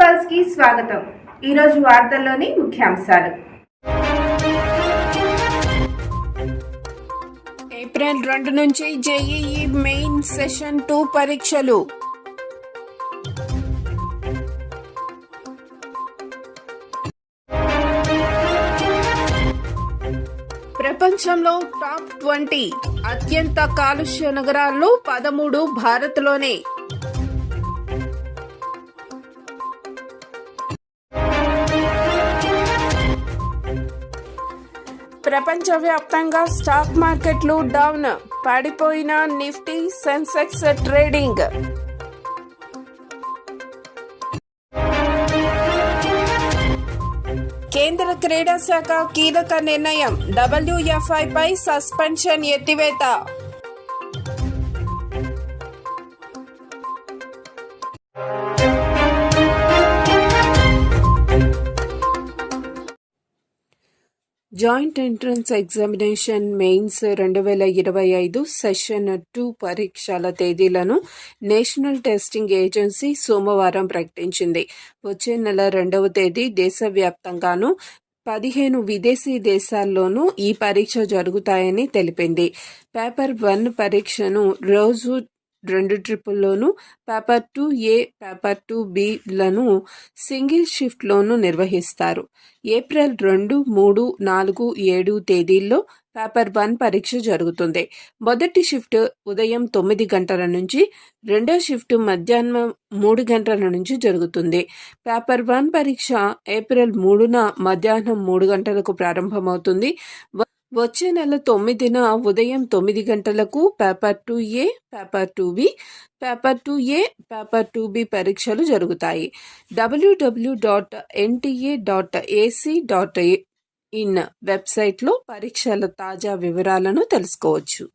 పల్స్కి స్వాగతం. ఈరోజు వార్తల్లోని ముఖ్యాంశాలు. ఏప్రిల్ రెండు నుంచి జేఈఈ మెయిన్ సెషన్ టూ పరీక్షలు. ప్రపంచంలో టాప్ ట్వంటీ అత్యంత కాలుష్య నగరాల్లో పదమూడు భారత్లోనే. ప్రపంచవ్యాప్తంగా స్టాక్ మార్కెట్లు డౌన్. పడిపోయిన నిఫ్టీ సెన్సెక్స్ ట్రేడింగ్. కేంద్ర క్రీడా శాఖ కీలక నిర్ణయం. డబ్ల్యూఎఫ్ఐ పై సస్పెన్షన్ ఎత్తివేత. జాయింట్ ఎంట్రన్స్ ఎగ్జామినేషన్ మెయిన్స్ రెండు వేల ఇరవై ఐదు సెషన్ టూ పరీక్షల తేదీలను నేషనల్ టెస్టింగ్ ఏజెన్సీ సోమవారం ప్రకటించింది. వచ్చే నెల రెండవ తేదీ దేశవ్యాప్తంగాను పదిహేను విదేశీ దేశాల్లోనూ ఈ పరీక్ష జరుగుతాయని తెలిపింది. పేపర్ వన్ పరీక్షను రోజు రెండు ట్రిపుల్లోనూ paper two A paper two బిలను single షిఫ్ట్లోనూ నిర్వహిస్తారు. ఏప్రిల్ రెండు మూడు నాలుగు ఏడు తేదీల్లో పేపర్ వన్ పరీక్ష జరుగుతుంది. మొదటి షిఫ్ట్ ఉదయం తొమ్మిది గంటల నుంచి రెండో షిఫ్ట్ మధ్యాహ్నం మూడు గంటల నుంచి జరుగుతుంది. పేపర్ వన్ పరీక్ష ఏప్రిల్ మూడున మధ్యాహ్నం మూడు గంటలకు ప్రారంభమవుతుంది. వచ్చే నెల తొమ్మిదిన ఉదయం తొమ్మిది గంటలకు paper two A paper two B paper two A paper two B పరీక్షలు జరుగుతాయి. WWW dot NTA dot AC dot IN వెబ్సైట్లో పరీక్షల తాజా వివరాలను తెలుసుకోవచ్చు.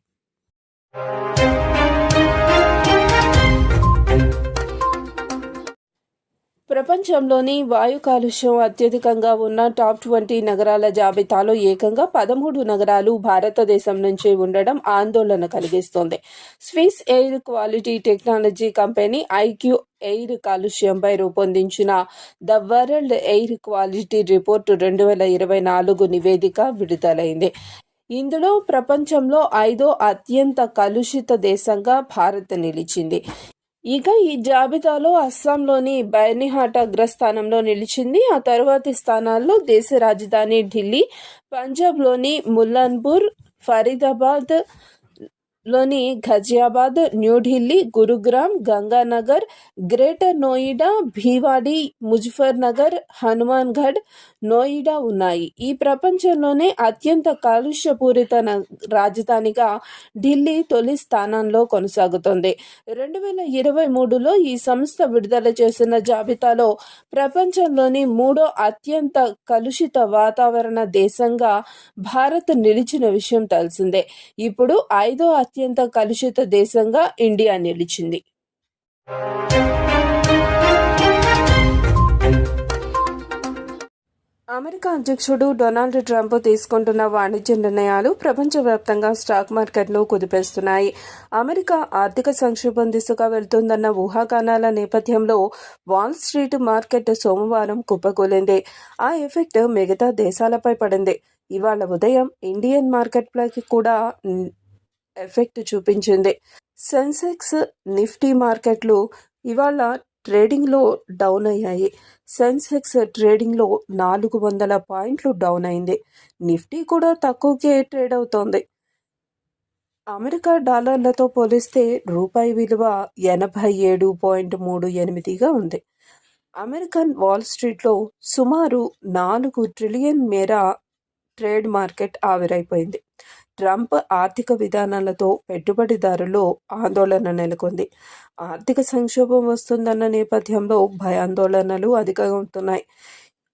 ప్రపంచంలోని వాయు కాలుష్యం అత్యధికంగా ఉన్న టాప్ ట్వంటీ నగరాల జాబితాలో ఏకంగా పదమూడు నగరాలు భారతదేశం నుంచి ఉండడం ఆందోళన కలిగిస్తోంది. Swiss air quality technology company IQ air కాలుష్యంపై రూపొందించిన the world air quality report రెండు వేల ఇరవై నాలుగు నివేదిక విడుదలైంది. ఇందులో ప్రపంచంలో ఐదో అత్యంత కలుషిత దేశంగా భారత్ నిలిచింది. ఇక ఈ జాబితాలో అస్సాంలోని బైనిహాట్ అగ్రస్థానంలో నిలిచింది. ఆ తరువాతి స్థానాల్లో దేశ రాజధాని ఢిల్లీ పంజాబ్లోని ముల్లన్పూర్ ఫరీదాబాద్ లోని ఘజియాబాద్ న్యూఢిల్లీ గురుగ్రామ్ గంగానగర్ గ్రేటర్ నోయిడా భీవాడి ముజఫర్ నగర్ హనుమాన్గఢ్ నోయిడా ఉన్నాయి. ఈ ప్రపంచంలోనే అత్యంత కాలుష్యపూరిత రాజధానిగా ఢిల్లీ తొలి స్థానంలో కొనసాగుతోంది. రెండు వేల ఇరవై మూడులో ఈ సంస్థ విడుదల చేసిన జాబితాలో ప్రపంచంలోని మూడో అత్యంత కలుషిత వాతావరణ దేశంగా భారత్ నిలిచిన విషయం తెలిసిందే. ఇప్పుడు ఐదో అత్యంత కలుషిత దేశంగా ఇండియా నిలిచింది. అమెరికా అధ్యక్షుడు డొనాల్డ్ ట్రంప్ తీసుకుంటున్న వాణిజ్య నిర్ణయాలు ప్రపంచవ్యాప్తంగా స్టాక్ మార్కెట్ను కుదిపేస్తున్నాయి. అమెరికా ఆర్థిక సంక్షోభం దిశగా వెళ్తుందన్న ఊహాగానాల నేపథ్యంలో వాల్ స్ట్రీట్ మార్కెట్ సోమవారం కుప్పకూలింది. ఆ ఎఫెక్ట్ మిగతా దేశాలపై పడింది. ఇవాళ ఉదయం ఇండియన్ మార్కెట్లకి కూడా ఎఫెక్ట్ చూపించింది. సెన్సెక్స్ నిఫ్టీ మార్కెట్లు ఇవాళ ట్రేడింగ్లో డౌన్ అయ్యాయి. సెన్సెక్స్ ట్రేడింగ్లో నాలుగు వందల పాయింట్లు డౌన్ అయింది. నిఫ్టీ కూడా తక్కువకే ట్రేడ్ అవుతోంది. అమెరికా డాలర్లతో పోలిస్తే రూపాయి విలువ ఎనభై ఏడు పాయింట్ మూడు ఎనిమిదిగా ఉంది. అమెరికన్ వాల్ స్ట్రీట్లో సుమారు నాలుగు ట్రిలియన్ మేర ట్రేడ్ మార్కెట్ ఆవిరైపోయింది. ట్రంప్ ఆర్థిక విధానాలతో పెట్టుబడిదారుల్లో ఆందోళన నెలకొంది. ఆర్థిక సంక్షోభం వస్తుందన్న నేపథ్యంలో భయాందోళనలు అధికమవుతున్నాయి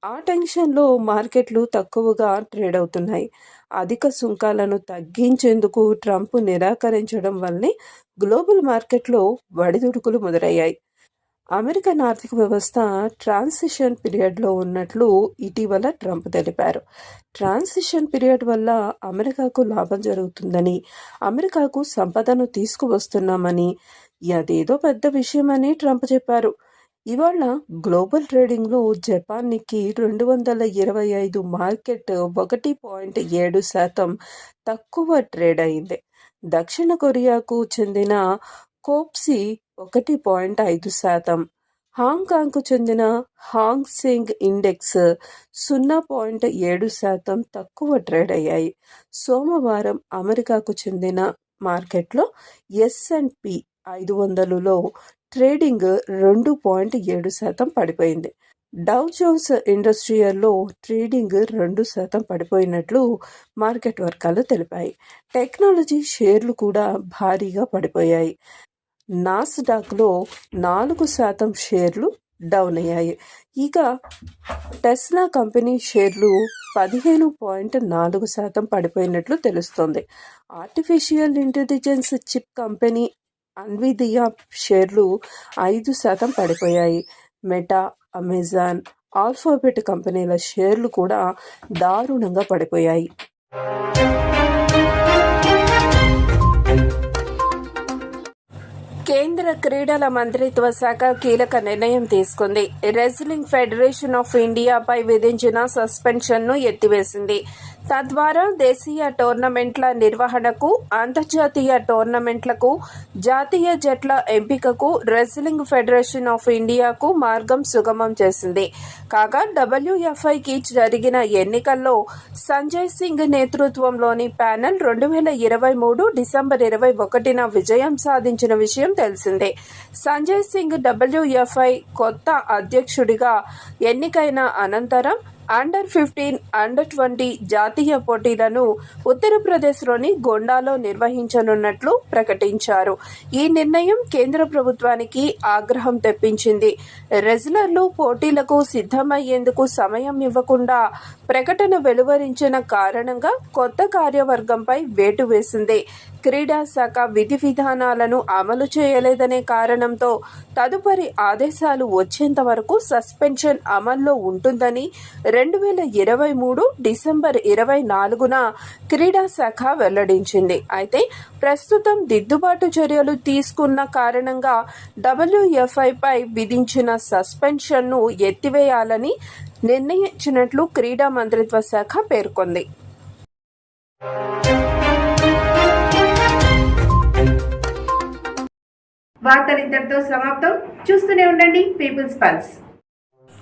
ఆ టెన్షన్లో మార్కెట్లు తక్కువగా ట్రేడ్ అవుతున్నాయి. అధిక సుంకాలను తగ్గించేందుకు ట్రంప్ నిరాకరించడం వల్లనే గ్లోబల్ మార్కెట్లో వడిదుడుకులు మొదలయ్యాయి. అమెరికన్ ఆర్థిక వ్యవస్థ ట్రాన్సిషన్ పీరియడ్లో ఉన్నట్లు ఇటీవల ట్రంప్ తెలిపారు. ట్రాన్సిషన్ పీరియడ్ వల్ల అమెరికాకు లాభం జరుగుతుందని అమెరికాకు సంపదను తీసుకువస్తున్నామని అదేదో పెద్ద విషయమని ట్రంప్ చెప్పారు. ఇవాళ గ్లోబల్ ట్రేడింగ్లో జపాన్కి రెండు వందల ఇరవై ఐదు మార్కెట్ ఒకటి పాయింట్ ఏడు శాతం తక్కువ ట్రేడ్ అయింది. దక్షిణ కొరియాకు చెందిన కోప్సి ఒకటి పాయింట్ ఐదు శాతం. హాంకాంగ్కు చెందిన హాంగ్ సింగ్ ఇండెక్స్ సున్నా పాయింట్ ఏడు శాతం తక్కువ ట్రేడ్ అయ్యాయి. సోమవారం అమెరికాకు చెందిన మార్కెట్లో ఎస్ అండ్ పి ఐదు వందలలో ట్రేడింగ్ రెండు పాయింట్ ఏడు శాతం పడిపోయింది. డౌ జోన్స్ ఇండస్ట్రియల్లో ట్రేడింగ్ రెండు శాతం పడిపోయినట్లు మార్కెట్ వర్గాలు తెలిపాయి. టెక్నాలజీ షేర్లు కూడా భారీగా పడిపోయాయి. నాస్డాక్లో నాలుగు శాతం షేర్లు డౌన్ అయ్యాయి. ఇక టెస్లా కంపెనీ షేర్లు పదిహేను పాయింట్ నాలుగు శాతం పడిపోయినట్లు తెలుస్తోంది. Artificial intelligence chip company Nvidia షేర్లు ఐదు శాతం పడిపోయాయి. మెటా అమెజాన్ ఆల్ఫాబెట్ కంపెనీల షేర్లు కూడా దారుణంగా పడిపోయాయి. కేంద్ర క్రీడల మంత్రిత్వ శాఖ కీలక నిర్ణయం తీసుకుంది. రెజ్లింగ్ ఫెడరేషన్ ఆఫ్ ఇండియాపై విధించిన సస్పెన్షన్ను ఎత్తివేసింది. తద్వారా దేశీయ టోర్నమెంట్ల నిర్వహణకు అంతర్జాతీయ టోర్నమెంట్లకు జాతీయ జట్ల ఎంపికకు రెస్లింగ్ ఫెడరేషన్ ఆఫ్ ఇండియాకు మార్గం సుగమం చేసింది. కాగా డబ్ల్యూఎఫ్ఐకి జరిగిన ఎన్నికల్లో సంజయ్ సింగ్ నేతృత్వంలోని ప్యానెల్ రెండు వేల ఇరవై మూడు డిసెంబర్ ఇరవై ఒకటిన విజయం సాధించిన విషయం తెలిసిందే. సంజయ్ సింగ్ డబ్ల్యూఎఫ్ఐ కొత్త అధ్యక్షుడిగా ఎన్నికైన అనంతరం అండర్ ఫిఫ్టీన్ అండర్ ట్వంటీ జాతీయ పోటీలను ఉత్తరప్రదేశ్లోని గొండాలో నిర్వహించనున్నట్లు ప్రకటించారు. ఈ నిర్ణయం కేంద్ర ప్రభుత్వానికి ఆగ్రహం తెప్పించింది. రెజ్లర్లు పోటీలకు సిద్ధమయ్యేందుకు సమయం ఇవ్వకుండా ప్రకటన వెలువరించిన కారణంగా కొత్త కార్యవర్గంపై వేటు వేసింది. క్రీడా శాఖ విధి విధానాలను అమలు చేయలేదనే కారణంతో తదుపరి ఆదేశాలు వచ్చేంత వరకు సస్పెన్షన్ అమల్లో ఉంటుందని రెండు వేల ఇరవై మూడు డిసెంబర్ ఇరవై నాలుగున క్రీడా శాఖ వెల్లడించింది. అయితే ప్రస్తుతం దిద్దుబాటు చర్యలు తీసుకున్న కారణంగా డబ్ల్యూఎఫ్ఐపై విధించిన సస్పెన్షన్ను ఎత్తివేయాలని నిర్ణయించినట్లు క్రీడా మంత్రిత్వ శాఖ పేర్కొంది. వార్తలు ఇంతటితో సమాప్తం. చూస్తూనే ఉండండి. People's Pulse.